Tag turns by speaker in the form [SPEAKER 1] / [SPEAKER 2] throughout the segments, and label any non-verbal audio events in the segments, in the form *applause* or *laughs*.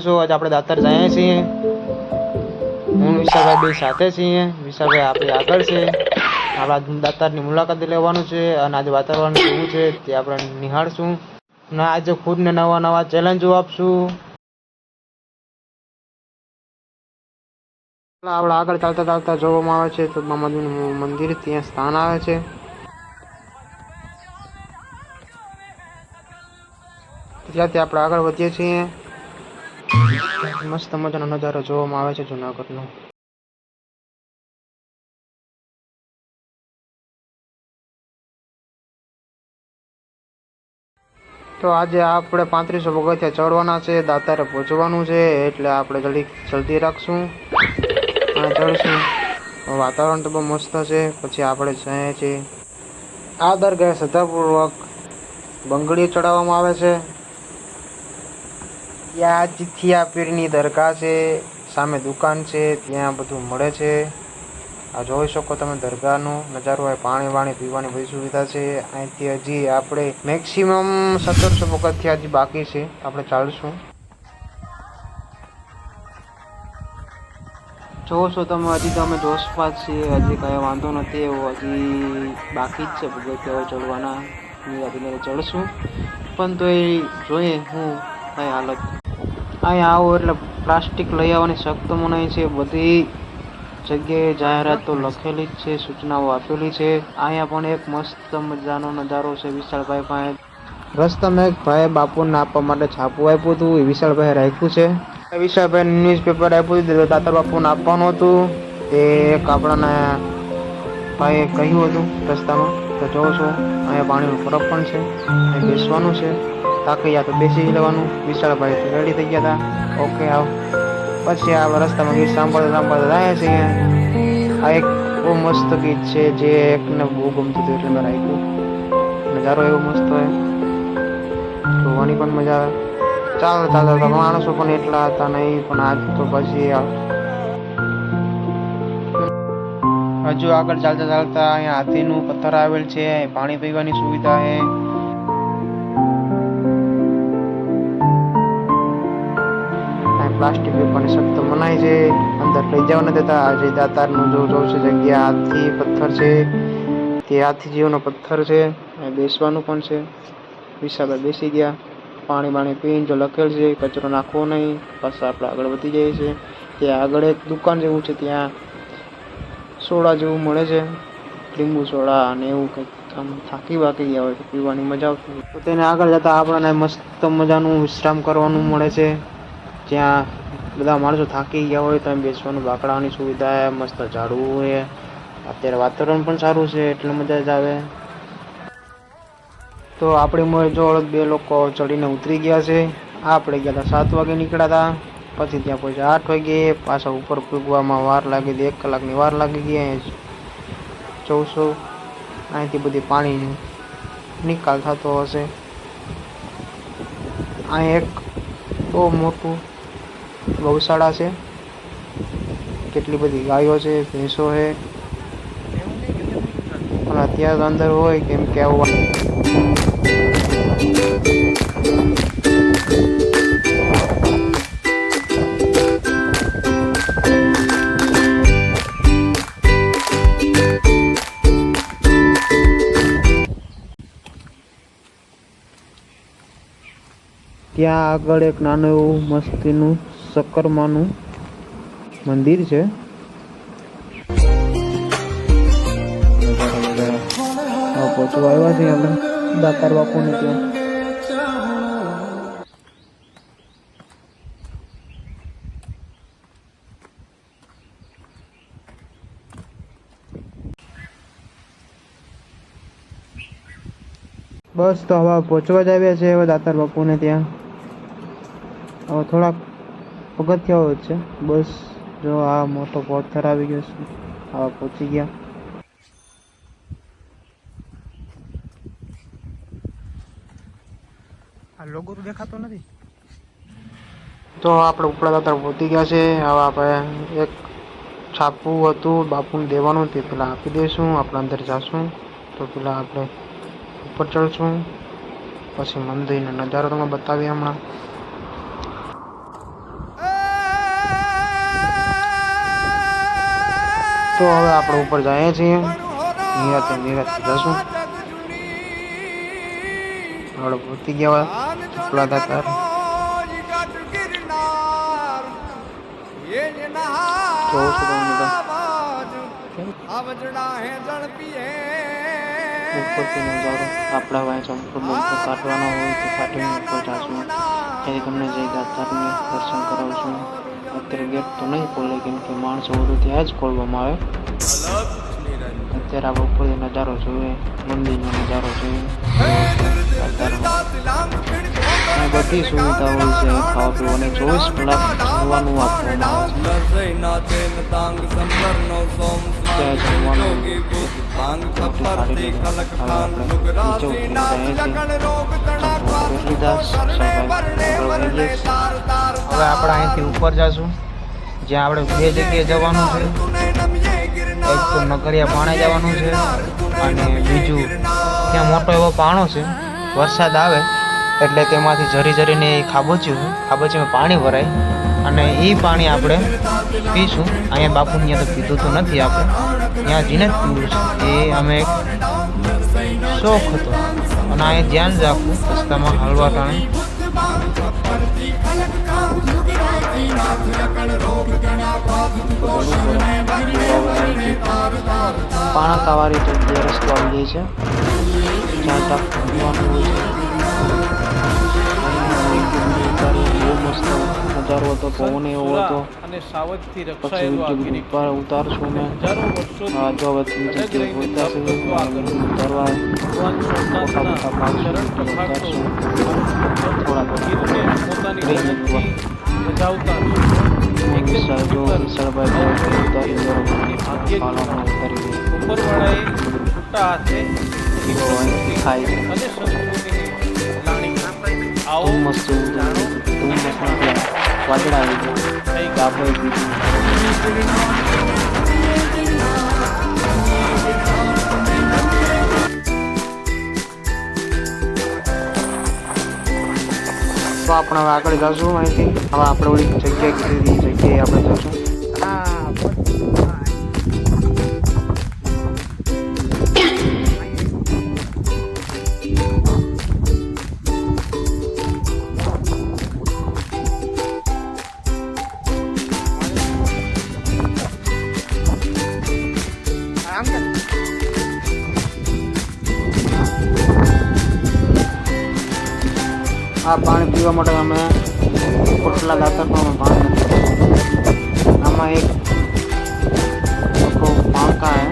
[SPEAKER 1] છો. આજે આપણે દાતર જઈએ છીએ. હું વિશાલભાઈ સાથે છીએ. વિશાલભાઈ આપણે આગળ છે. આપણા દાતારની મુલાકાત લેવાનું છે અને આજે વાતાવરણ કેવું છે તે આપણે નિહાળશું. અને આજે ખુદને નવા નવા ચેલેન્જો આપશું. આપણે આગળ ચાલતા ચાલતા જોવામાં આવે છે તો મામાજીનું મંદિર ત્યાં સ્થાન આવે છે. ત્યાંથી આપણે આગળ વધીએ છીએ. મસ્ત મજાનો નજારો જોવામાં આવે છે જુનાગઢનો. તો આજે આપણે પાંત્રીસો પગથિયા ચડવાના છે, દાતારે પહોંચવાનું છે, એટલે આપણે જલ્દી જલ્દી રાખશું. અને ચડશું. વાતાવરણ તો બહુ મસ્ત છે, પછી આપણે જઈએ છીએ. આ દરગાહ શ્રદ્ધાપૂર્વક બંગડીઓ ચડાવવામાં આવે છે. ત્યાં આ પીરની દરગાહ છે, સામે દુકાન છે, ત્યાં બધું મળે છે. આ જોઈ શકો તમે દરગાહનો, નજારો હોય, પાણી વાણી, પીવાની બધી સુવિધા છે. અહીંથી હજી આપણે મેક્સિમમ સત્તરસો વખતથી હજી બાકી છે. આપણે ચાલશું. જોવો છો તમે, હજી તો અમે જોશમાં છીએ. હજી કાંઈ વાંધો નથી, એવો હજી બાકી જ છે. પગથિયાઓ ચડવાના ધીરે ચડશું. પણ તો એ જોઈએ હું કઈ હાલત. અહીંયા આવો એટલે પ્લાસ્ટિક લઈ આવવાની સખ્ત મનાઈ છે. બધી જગ્યાએ જાહેરાતો લખેલી જ છે, સૂચનાઓ આપેલી છે. અહીંયા પણ એક મસ્ત મજાનો નજારો છે વિશાળભાઈ પાસે. રસ્તામાં એક ભાઈ બાપુને આપવા માટે છાપું આપ્યું હતું, એ વિશાળભાઈ રાખ્યું છે. એ વિશાળભાઈ ન્યૂઝપેપર આપ્યું હતું, દાતાર બાપુને આપવાનું હતું. એ એક આપણાને ભાઈએ કહ્યું હતું રસ્તામાં. તો જોવો છો, અહીંયા પાણીનો ફરક પણ છે અહીં બેસવાનું છે થાકી ગયા તો બેસી લેવાનું વિશાળભાઈ રેડી થઈ ગયા હતા ઓકે આવ. પછી આ રસ્તામાં ગીત સાંભળતા સાંભળતા જાય છીએ. આ એક બહુ મસ્ત ગીત છે, જે એકને બહુ ગમતું હતું એટલે મેં રાખ્યું. નજારો એવો મસ્ત હોય. જોવાની પણ મજા આવે. ચાલો ચાલો માણસો પણ એટલા હતા નહીં, પણ આજ તો પછી હજુ આગળ ચાલતા ચાલતા અહીંયા હાથીનું પથ્થર આવેલ છે પાણી પીવાની સુવિધા છે. પ્લાસ્ટિક પેપરની સખ્ત મનાય છે, અંદર લઈ જવા નથી દેતા. આજે દાતારનું જો જો છે, જગ્યા હાથી પથ્થર છે, તે હાથી જીવનો પથ્થર છે બેસવાનું પણ છે. વિશાભાઈ બેસી ગયા, પાણી બાણી પીને જો લખેલ છે, કચરો નાખવો નહીં પાછા આપણે આગળ વધી જાય છે. ત્યાં આગળ એક દુકાન જેવું છે, ત્યાં સોડા જેવું મળે છે, લીંબુ સોડા અને એવું કંઈક આમ થાકી બાકી ગયા હોય તો પીવાની મજા આવતી તો તેને આગળ જતાં આપણને મસ્ત મજાનું વિશ્રામ કરવાનું મળે છે. જ્યાં બધા માણસો થાકી ગયા હોય ત્યાં બેસવાનું, બાકડાની સુવિધા છે મસ્ત ઝાડવું હોય અત્યારે વાતાવરણ પણ સારું છે, એટલે મજા જ આવે. તો આપણી મોએ બે લોકો ચડીને ઉતરી ગયા છે. આપણે ગયા હતા સાત વાગે નીકળ્યા હતા. પછી ત્યાં પછી આઠ વાગે પાછા ઉપર પૂગવામાં વાર લાગી હતી એક કલાકની વાર લાગી ગઈ ચૌસો અહીંથી બધી પાણી નિકાલ થતો હશે. અહીં એક બહુ મોટું ગૌશાળા છે. કેટલી બધી ગાયો છે, ભેંસો છે. અત્યારે અંદર હોય કેમ કે આવું ત્યાં આગળ એક નાનું એવું મસ્તીનું સક્કરમાનું મંદિર છે. હવે પહોંચવા આવ્યા છીએ દાતાર બાપુને ત્યાં. બસ તો હવે પહોંચવા જ આવ્યા છે હવે દાતાર બાપુને ત્યાં. હવે થોડાક પગથિયાઓ જ છે. બસ જો આ મોટો પથ્થર આવી ગયો છે. હવે પહોંચી ગયા. આ લોગો તો દેખાતો નથી. તો આપણે ઉપડા તરફ પહોંચી ગયા છે. હવે આપણે એક છાપવું હતું બાપુને દેવાનું તે પેલા આપી દઈશું આપણે અંદર જઈશું તો પેલા આપણે ઉપર ચડશું. પછી મંદિરનો નજારો તમને બતાવીએ હમણાં. તો હવે આપણે ઉપર જઈએ છીએ. નિરાતે નિરાતે જશું. આપણે પહોંચી ગયા ચપલા દાતાર જોઉં છું તમને બધા ઉપરથી નજારો. આપણા વાય ચંપલ બંપર કાઢવાનો હોય તો કાઢીને ઉપર જાશું. ત્યારે તમને જઈ દાતારને દર્શન કરાવશું અત્યારે ગેટ તો નહીં ખોલે, કેમ કે માણસો વધુ ત્યાં જ ખોલવામાં આવે. અત્યારે આપણે ઉપરથી નજારો જોઈએ, મંદિરનો નજારો જોઈએ. બધી સુવિધા હોય છે ખાવા પીવાની ચોવીસ કલાક જમવાનું આપવામાં આવે છે. ત્યાં જમવાનું બધી સારી રીતે હવે આપણે નીચે ઉતરી જઈએ છીએ ચંપલ લીધા સ્વાભાવિક હવે આપણે અહીંથી ઉપર જાશું જ્યાં આપણે બે જગ્યાએ જવાનું છે. એક તો નગરિયા પાણે જવાનું છે અને બીજું ત્યાં મોટો એવો પાણો છે વરસાદ આવે એટલે તેમાંથી ઝરી ઝરીને એ ખાબોચ્યું ખાબોચીમાં પાણી ભરાય અને એ પાણી આપણે પીશું અહીંયા બાપુની અંદર પીધું તો નથી આપણે. ત્યાં જીને છે. એ અમે શોખ હતો. અને આ ધ્યાન રાખવું, રસ્તામાં હાલવા ટાણે. પાણકાવાળી જગ્યાએ રસ્તો આવી જાય છે, જ્યાં તક નજારો હતો પવન એવો હતો. પછી
[SPEAKER 2] ગિરિ
[SPEAKER 1] ઉપર ઉતારશું
[SPEAKER 2] ને.
[SPEAKER 1] આ જો બધી ઉતારવા મોટા મોટા પાડશું ઉતારી ઉતારી તું મસ્ત મસ્ત. વાદળા આપણે તો આપણે હવે આગળ જશું અહીંથી. હવે આપણે ઓલી જગ્યાએ કીધી જગ્યાએ આપણે પાણી પીવા માટે અમે કોટલા દાતરમાં અમે પાણી નથી પીવું. આમાં એક આખો પાંકા હે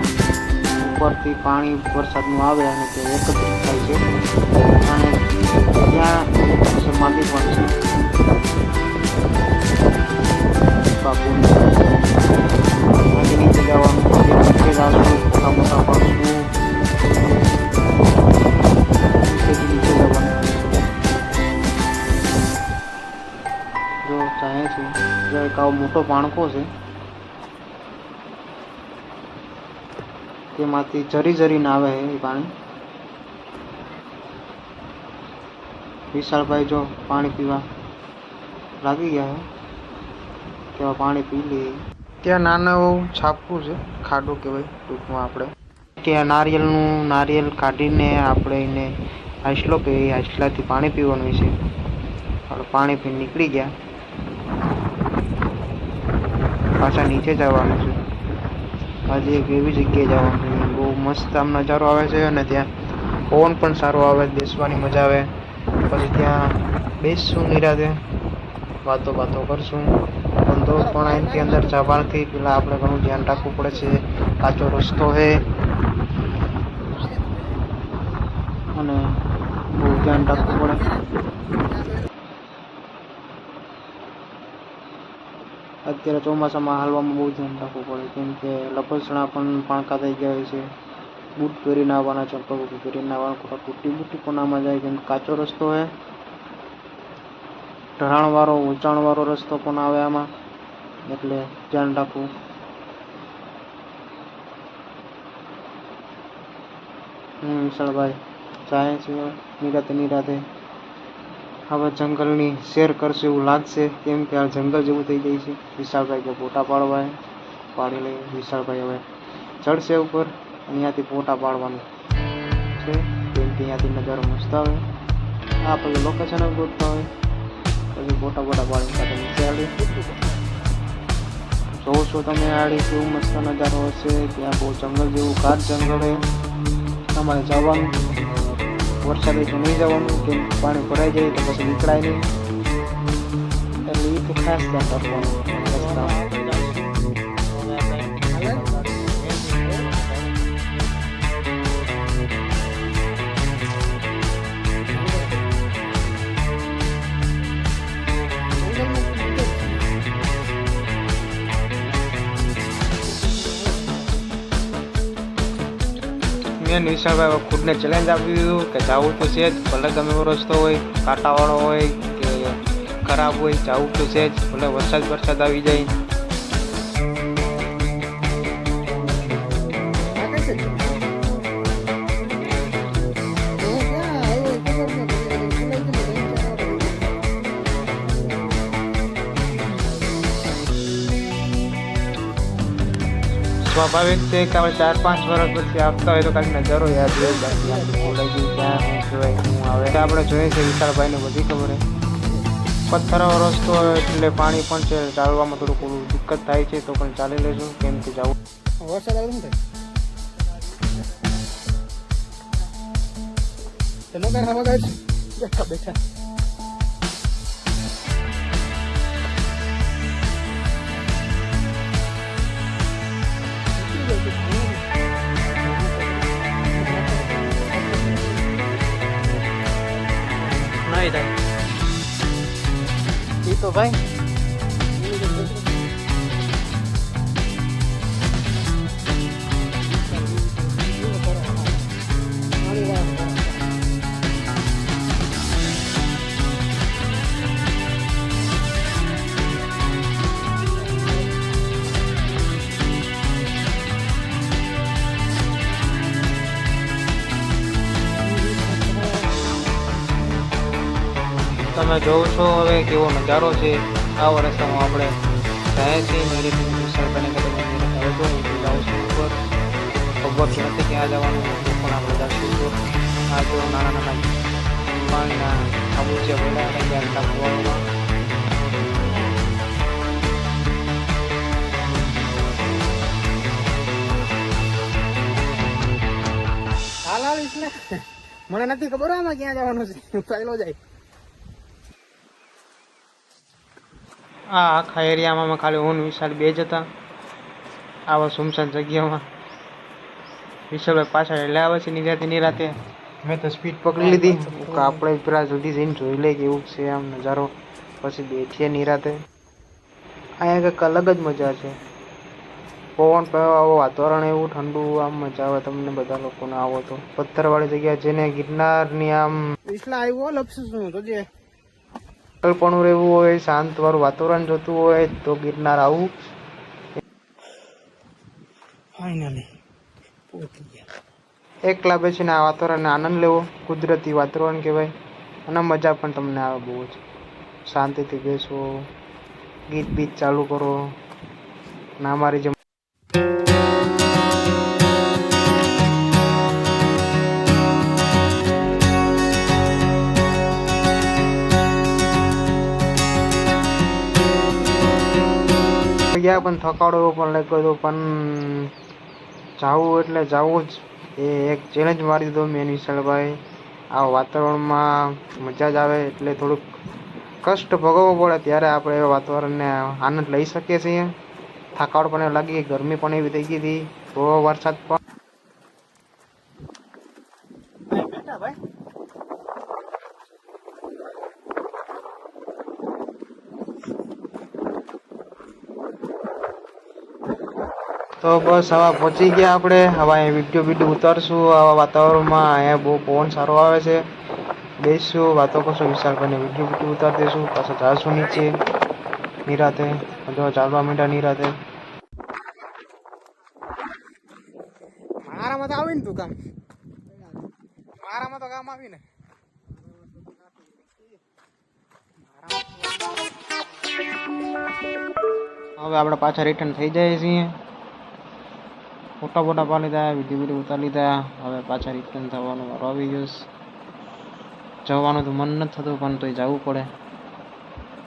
[SPEAKER 1] ઉપરથી પાણી વરસાદનું આવે અને તે એકત્રિત થાય છે અને ત્યાં સમાધિ પણ છે બાપુની આજે નીચે જવાનું મોટો પાણકો છે. તેમાંથી જરી જરીને આવે છે એ પાણી. વિશાળભાઈ જો પાણી પીવા લાગી ગયા છે તેવા પાણી પી લઈએ. ત્યાં નાનું એવું છાપવું છે ખાડો કહેવાય ટૂંકમાં આપણે. ત્યાં નારિયેળનું નારિયેળ કાઢીને આપણે એને હાંસલો કે એ હાંસલાથી પાણી પીવાનું છે. આપણે પાણી પી નીકળી ગયા. પાછા નીચે જવાનું છે. આજે એક એવી જગ્યાએ જવાનું છે. બહુ મસ્ત આમ નજારો આવે છે અને ત્યાં પવન પણ સારો આવે, બેસવાની મજા આવે. પછી ત્યાં બેસશું નિરાતે. વાતો વાતો કરશું. ધંધો પણ અહીંથી અંદર જવાથી પેલા આપણે ઘણું ધ્યાન રાખવું પડે છે. કાચો રસ્તો છે. અને બહુ ધ્યાન રાખવું પડે. અત્યારે ચોમાસામાં હાલવામાં બહુ ધ્યાન રાખવું પડે, કેમ કે લપસણા પણ પાણકા થઈ ગયા હોય છે. બૂટ પહેરીને આવવાના ચપ્પલ બૂટ પહેરીને આવવાના, ખોટા તૂટી બૂટી આમાં જાય કેમ કાચો રસ્તો છે. ઢળાણવાળો ઊંચાણવાળો રસ્તો પણ આવે આમાં, એટલે ધ્યાન રાખવું. હમ, વિશાળભાઈ જાય છે, નિરાતે નિરાતે. હવે જંગલની શેર કરશે એવું લાગશે. કેમ કે આ જંગલ જેવું થઈ જાય છે. વિશાળભાઈ કે ફોટા પાડવા પાડી લઈએ વિશાળભાઈ હવે ચડશે ઉપર અહીંયાથી ફોટા પાડવાનું છે. કેમ કે અહીંયાથી નજારો મસ્ત આવે. આ પછી લોકેશન ગોઠતા હોય પછી ફોટા ફોટા પાડીને સાથે નીચે આવી જોવો છો તમે આડી કેવું મસ્ત નજારો હશે. ત્યાં બહુ જંગલ જેવું, ઘાટ જંગલ છે. તમારે જવાનું. વરસાદે તો નહીં જવાનું કેમ પાણી ભરાઈ જાય તો પછી નીકળાય નહીં. એટલે એ ખાસ ધ્યાન રાખવાનું. મેં નિશાળભાઈ ખુદને ચેલેન્જ આપી દીધું કે જવું તો છે જ, ભલે ગમે એવો રસ્તો હોય, કાંટાવાળો હોય કે ખરાબ હોય, જવું તો છે જ, ભલે વરસાદ વરસાદ આવી જાય. સ્વાભાવિક છે કે આપણે ચાર પાંચ વર્ષ પછી આવતા હોય તો કાંઈક નજારો યાદ રહે બાકી ક્યાં કહેવાય શું આવે. આપણે જોઈએ છે વિશાળભાઈને બધી ખબર પથ્થરો રસ્તો એટલે પાણી પણ છે, ચાલવામાં થોડુંક ઓલું દિક્કત થાય છે તો પણ ચાલી લેશું કેમ કે જવું.
[SPEAKER 3] વરસાદ આવે શું થાય? કઈ હવા ગાય બેઠા બેઠા.
[SPEAKER 1] નહીં એ તો તમે જોવો છો હવે કેવો નજારો છે. આવો રસ્તામાં આપણે જાય છે. મેરેથી વિશાળભાઈને કદાચ હવે જો હું જાઉં છું ઉપર. ખબર છે નથી ક્યાં જવાનું પણ આપણે જશું ઉપર. આ જો નાના નાના પાણીના આવું છે બધા ત્યાં ટાંકવામાં
[SPEAKER 3] ને. મને નથી ખબર આમાં ક્યાં જવાનું છે. પહેલો જાય.
[SPEAKER 1] આ આખા એરિયામાં ખાલી હું ને વિશાળ બે જ હતા. આવા સુમસાન જગ્યામાં. વિશાળભાઈ પાછળ એટલે આવે છે નિરાતે નિરાતે. મેં તો સ્પીડ પકડી લીધી. આપણે પેલા જલ્દી જઈને જોઈ લઈએ કેવું છે આમ નજારો. પછી બેઠીએ નિરાતે. અહીંયા કંઈક અલગ જ મજા છે. પવન આવો વાતાવરણ એવું ઠંડુ આમ મજા આવે તમને બધા લોકોને આવો તો. પથ્થરવાળી જગ્યા જેને ગિરનારની આમ
[SPEAKER 3] વિસલા આવ્યો લપસું તો જે?
[SPEAKER 1] એકલપણું રહેવું હોય શાંત વાળું વાતાવરણ જોતું હોય તો ગિરનાર આવું.
[SPEAKER 3] ફાઇનલી પહોંચી ગયા.
[SPEAKER 1] એકલા બેસીને આ વાતાવરણને આનંદ લેવો કુદરતી વાતાવરણ કહેવાય અને મજા પણ તમને આવે બહુ જ. શાંતિથી બેસો ગીત બીત ચાલુ કરો અને અમારી જેમ ગયા પણ થકાડો એવો પણ લાગ્યો હતો, પણ જાવું એટલે જાવું જ. એ એક ચેલેન્જ મારી દીધો મેં નિશાળભાઈ. આ વાતાવરણમાં મજા જ આવે એટલે થોડુંક કષ્ટ ભોગવવો પડે, ત્યારે આપણે એ વાતાવરણને આનંદ લઈ શકીએ છીએ. થાકાડ પણ એવું લાગી ગરમી પણ એવી થઈ ગઈ હતી. બહુ વરસાદ પણ તો બસ હવે પહોંચી ગયા આપણે. હવે અહીંયા વીડિયો વીડિયો ઉતારશું. આવા વાતાવરણમાં અહીંયા બહુ પવન સારો આવે છે. બેસશું વાતો કરશું વિશાલભાઈને વીડિયો વીડિયો ઉતાર દઈશું પાછા જાશું નીચે. નિરાતે. જો ચાલવા માંડ્યા નિરાતે.
[SPEAKER 3] મારામાં તો આવીને તું કામ. મારામાં તો કામ આવીને.
[SPEAKER 1] હવે આપણે પાછા રિટર્ન થઈ જઈએ છીએ. ફોટા ફોટા પા લીધા વીડિયો વીડિયો ઉતારી લીધા હવે પાછા રિટર્ન થવાનો વારો આવી ગયો જવાનું તો મન નથી થતું, પણ તોય જવું પડે.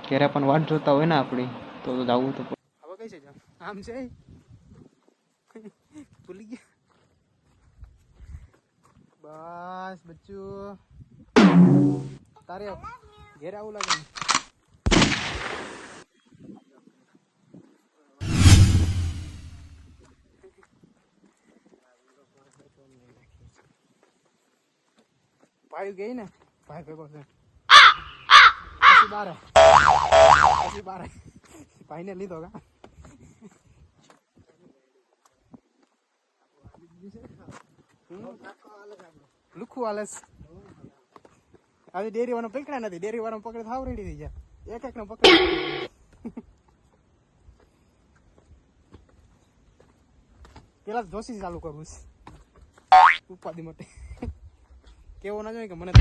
[SPEAKER 1] ક્યારે પણ વાટ જોતા હોય ને આપણી, તો તો જવું તો
[SPEAKER 3] હવે કઈ છે આમ છે? ભૂલી ગયા. બસ, બચ્ચું. તારે ઘેર આવું લાગે ભાઈ ગઈ ને? ભાઈ ભેગો છે. પછી બારે. પછી બારે. ભાઈને લીધો કા? લુખું આલસ આજે ડેરી વાળો પકડ્યા નથી. ડેરી વાળો પકડે થાવ રેડી થઈ જાય એક એક નો પકડ પેલા જોશી ચાલુ કરું ઉપાધિ માટે. કેવો ના જોઈએ કે મને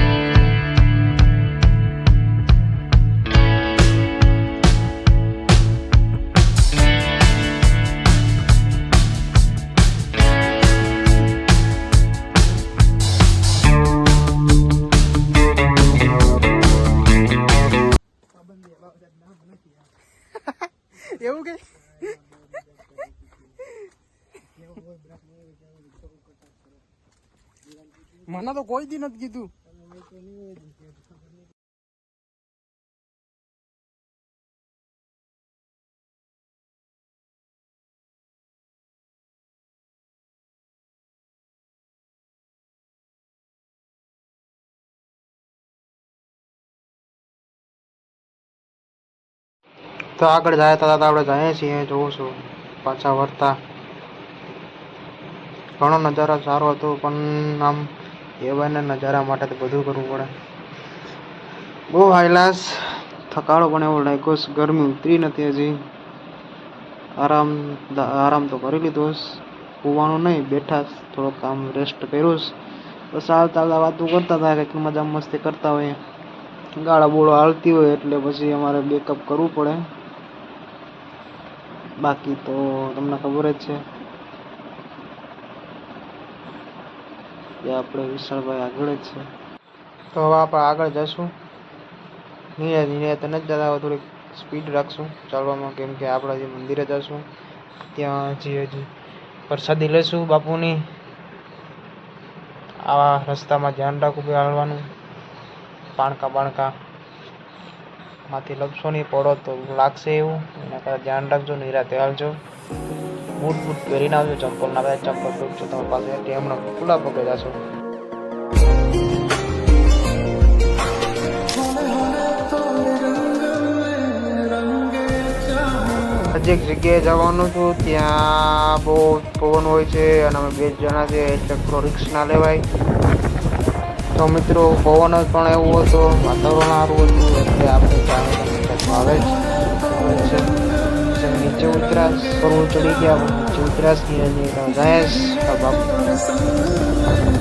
[SPEAKER 3] *laughs* એવું કે? મને તો કોઈ દી નથી કીધું
[SPEAKER 1] તો આગળ જાય તો આપણે જઈએ છીએ જોઉં છું પાછા વળતા ઘણો નજારો સારો હતો પણ આમ બંને નજારા માટે તો બધું કરવું પડે. બહુ હાઈલાસ થકાળો પણ એવો લાગ્યો. ગરમી ઉતરી નથી હજી. આરામ આરામ તો કરી લીધો હોવાનું નહીં, બેઠા થોડોક આમ રેસ્ટ કર્યું. બસ આવતા આવતા વાતો કરતા હતા, કંઈક મજા મસ્તી કરતા હોય ગાળા બોળો હાલતી હોય એટલે પછી અમારે બેકઅપ કરવું પડે. બાકી તો તમને ખબર જ છે. કે આપણે વિશાળભાઈ આગળ જ છે. તો હવે આપણે આગળ જઈશું. ધીરે ધીરે તો નથી જતા થોડીક સ્પીડ રાખશું ચાલવામાં, કેમ કે આપણે જે મંદિરે જઈશું. ત્યાં હજી હજી પ્રસાદી લઈશું બાપુની. આવા રસ્તામાં ધ્યાન રાખવું હાલવાનું. પાણકા બાણકા માંથી લપશો નહીં, પડો તો લાગશે એવું. એના કરતાં ધ્યાન રાખજો, નિરાતે હાલજો બૂટ બૂટ પહેરીને આવજો ચંપલ ના બધા ચંપલ પહેરજો તમે પાસે ટેમનો ખુલ્લા પગે જશો હજી એક જગ્યાએ જવાનું છું, ત્યાં બહુ પવન હોય છે અને અમે બે જણા છે એટલે થોડો રિક્સ ના લેવાય. તો મિત્રો, પવન પણ એવું હતો વાતાવરણ સારું હતું એટલે આપણે આવે છે. પછી નીચે ઉતરાશ પર ચડી ગયા નીચે ઉતરાશ ધીરે ધીરે જાય બાપ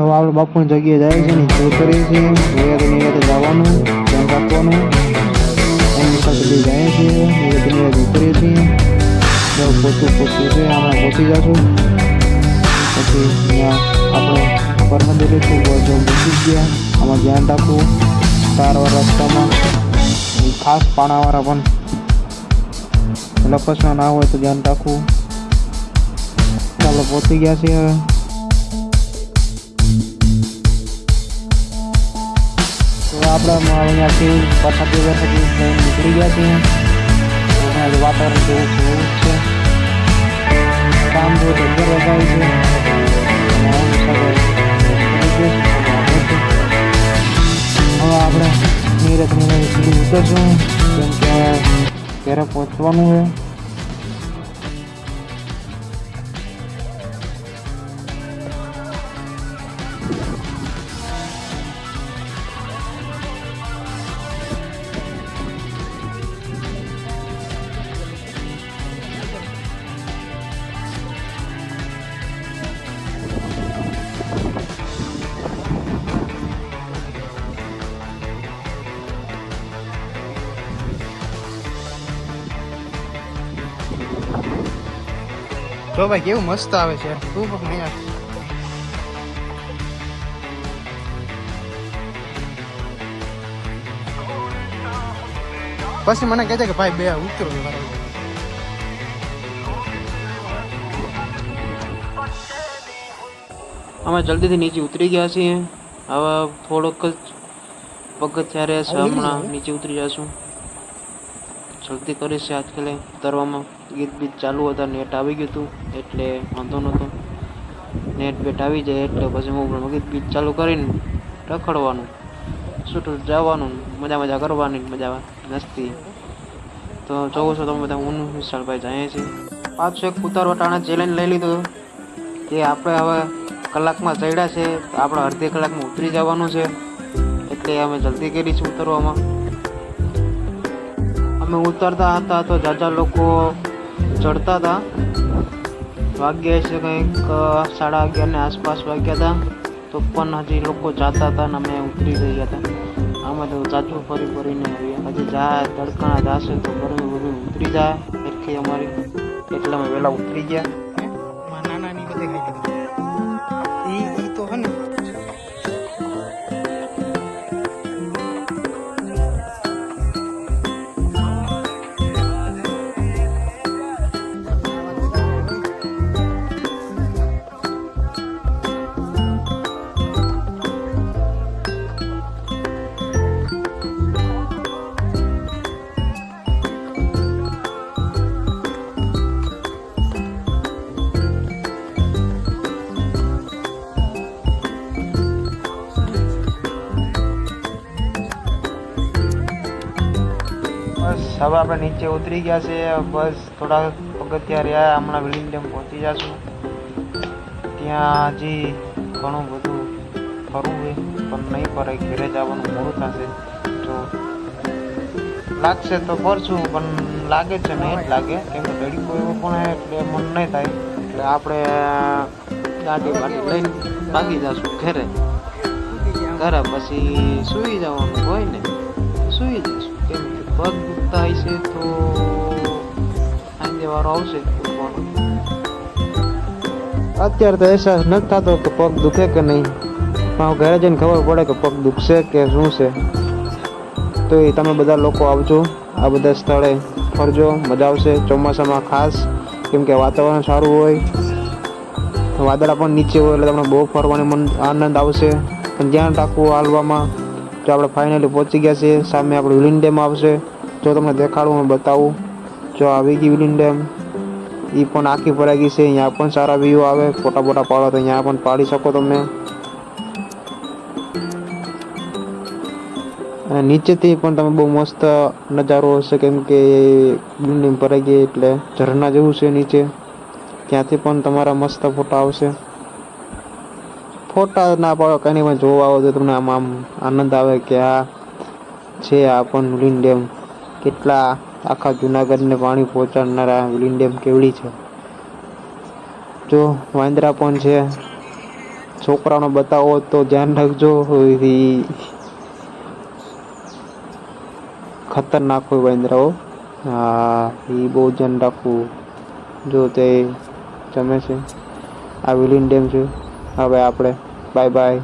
[SPEAKER 3] તો
[SPEAKER 1] આપણે બાપુની જગ્યાએ જાય છે ને નીચે કરીએ છીએ. નિરાતે નિરાતે જવાનું, ધ્યાન રાખવાનું. એમની સાથે જાય છે નિરાતે નિરાતે કરીએ છીએ. જો પોતું પોતું છે આપણે પહોંચી જશું. પછી અહીંયા આપણે પર મંદિરે છું જો મૂકી ગયા. આમાં ધ્યાન રાખવું, સારવાર રસ્તામાં ખાસ પાણાવાળા પણ લપસના ના હોય તો ધ્યાન રાખવું. ચાલો પહોંચી ગયા છીએ હવે. આપણે અહીંયાથી પાછાથી પાછાથી ટ્રેન નીકળી ગયા છીએ. અહીંયા વાતાવરણ જેવું છે, એવું જ છે. કામ બહુ જગ્યા અગિયાર છે. અને. હવે આપણે નીરજ સુધી ઉતરશું કેમ કે ઘરે પહોંચવાનું છે.
[SPEAKER 3] જો ભાઈ કેવું મસ્ત આવે છે. તું પણ અહીંયા પછી મને કહેજે કે ભાઈ બે ઉતરો
[SPEAKER 1] અમે જલ્દીથી નીચે ઉતરી ગયા છીએ. હવે થોડોક જ પગથિયા રહ્યા છે. હમણાં નીચે ઉતરી જશું. જલ્દી કરીશ આજકાલે. ઉતરવામાં ગીત બીત ચાલુ હતા, નેટ આવી ગયું હતું, એટલે વાંધો નહોતો. નેટ બેટ આવી જાય, એટલે પછી હું ગીત બીત ચાલુ કરીને રખડવાનું છૂટું જવાનું, મજા મજા કરવાની, મજા મસ્તી. તો જોઉં છો તમે બધા, હું વિશાલભાઈ જાય છીએ. પાછું એક ઉતારવા ટાણા ચેલેન્જ લઈ લીધો. કે આપણે હવે કલાકમાં ચડ્યા છે આપણે અડધી કલાકમાં ઉતરી જવાનું છે. એટલે અમે જલ્દી કરીશું ઉતરવામાં. અમે ઉતરતા હતા તો જાજા લોકો ચડતા હતા. વાગ્યા છે કંઈક સાડા અગિયારની આસપાસ વાગ્યા હતા. તો પણ હજી લોકો જાતા હતા ને અમે ઉતરી ગયા હતા. આમાં તો જાજુ ફરી ફરીને આવ્યા. હજી જાય તડકાણા જાશે તો બધું ઉતરી જાય એટલી અમારી. એટલે અમે વહેલા ઉતરી ગયા. હવે આપણે નીચે ઉતરી ગયા છે, બસ થોડા પગથિયા રહ્યા, હમણાં વિલિંગ ડેમ પહોંચી જશું. ત્યાં હજી ઘણું બધું ફરવું છે, પણ નહીં ફરે ઘરે જવાનું મોડું થશે. તો લાગશે તો ફરશું, પણ લાગે છે નહીં જ લાગે, કેમ કે તડકો એવો પણ એટલે મન નહીં થાય. એટલે આપણે ગાડી બાડી લઈને ભાગી જશું ઘરે. ઘરે પછી સૂઈ જવાનું, હોય ને? પગ દુખતા હશે તો સાંજે વારો આવશે અત્યારે તો અહેસાસ નથી થતો કે પગ દુખે કે નહીં. પણ ઘરે જઈને ખબર પડે કે પગ દુખશે કે શું છે. તો એ તમે બધા લોકો આવજો. આ બધા સ્થળે ફરજો. મજા આવશે. ચોમાસામાં ખાસ, કેમ કે વાતાવરણ સારું હોય. વાદળા પણ નીચે હોય એટલે તમને બહુ ફરવાની મન આનંદ આવશે. પણ ધ્યાન રાખવું હાલવામાં. જો આપણે ફાઇનલી પહોંચી ગયા છીએ. સામે આપણે વિલિન ડેમ આવશે. જો તમને દેખાડું, હું બતાવું. જો આવી ગઈ વિલિન ડેમ એ પણ આખી ભરાઈ ગઈ છે. અહીંયા પણ સારા વ્યૂ આવે. ફોટા ફોટા પાડો તો અહીંયા પણ પાડી શકો તમે અને નીચેથી પણ તમે બહુ મસ્ત નજારો હશે, કેમ કે બિલ્ડિંગ ભરાઈ ગઈ એટલે ઝરણા જેવું છે નીચે. ત્યાંથી પણ તમારા મસ્ત ફોટા આવશે. ફોટા ના પાડો કંઈ પણ જોવા આવો તો તમને આમ આમ આનંદ આવે કે આ છે આ પણ વિલિન ડેમ. કેટલા આખા જુનાગઢને પાણી પહોંચાડનારા વિલિન ડેમ કેવડી છે. જો વાંદરા પણ છે. છોકરાનો બતાવો તો ધ્યાન રાખજો. ખતરનાક હોય વાંદરાઓ હા. એ બહુ ધ્યાન રાખવું. જો તે જમે છે. આ વિલિન ડેમ છે. હવે આપણે બાય બાય